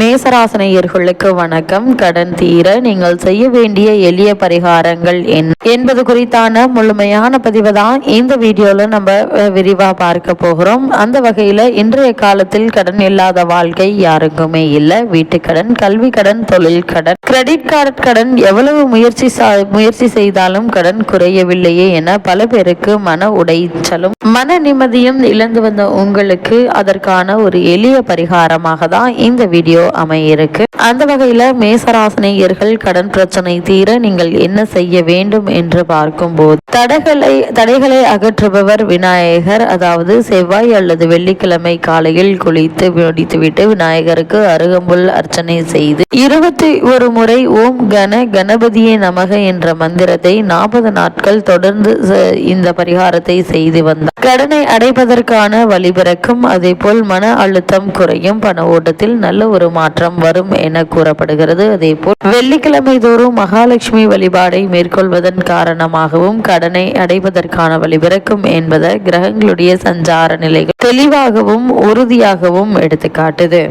மேசராசனையர்களுக்கு வணக்கம். கடன் தீர நீங்கள் செய்ய வேண்டிய எளிய பரிகாரங்கள் என்ன? என்பது குறித்தான முழுமையான பதிவு தான் இந்த வீடியோல நம்ம விரிவா பார்க்க போகிறோம். அந்த வகையில இன்றைய காலத்தில் கடன் இல்லாத வாழ்க்கை யாருக்குமே இல்லை. வீட்டுக்கடன் கல்வி கடன் தொழில் கடன். கிரெடிட் கார்டு கடன் எவ்வளவு முயற்சி முயற்சி செய்தாலும் கடன் குறையவில்லையே என பல பேருக்கு மன உடைச்சலும் மன நிம்மதியும் இழந்து வந்த உங்களுக்கு அதற்கான ஒரு எளிய பரிகாரமாக தான் இந்த வீடியோ அமையிருக்கு. அந்த வகையில மேசராசனியர்கள் கடன் பிரச்சனை தீர நீங்கள் என்ன செய்ய வேண்டும் என்று பார்க்கும்போது தடைகளை தடைகளை அகற்றுபவர் விநாயகர். அதாவது செவ்வாய் அல்லது வெள்ளிக்கிழமை காலையில் குளித்து முடித்துவிட்டு விநாயகருக்கு அருகம்புல் அர்ச்சனை செய்து இருபத்தி ஒரு முறை ஓம் கன கணபதியே நமக என்ற மந்திரத்தை நாற்பது நாட்கள் தொடர்ந்து இந்த பரிகாரத்தை செய்து வந்தார். கடனை அடைப்பதற்கான வழிபிறக்கும் அதே போல் மன அழுத்தம் குறையும். பண ஓட்டத்தில் நல்ல ஒரு மாற்றம் வரும் என கூறப்படுகிறது. அதே போல் வெள்ளிக்கிழமை தோறும் மகாலட்சுமி வழிபாடை மேற்கொள்வதன் காரணமாகவும் கடனை அடைவதற்கான வழிபிறக்கும் என்பதை கிரகங்களுடைய சஞ்சார நிலைகள் தெளிவாகவும் உறுதியாகவும் எடுத்துக்காட்டுது.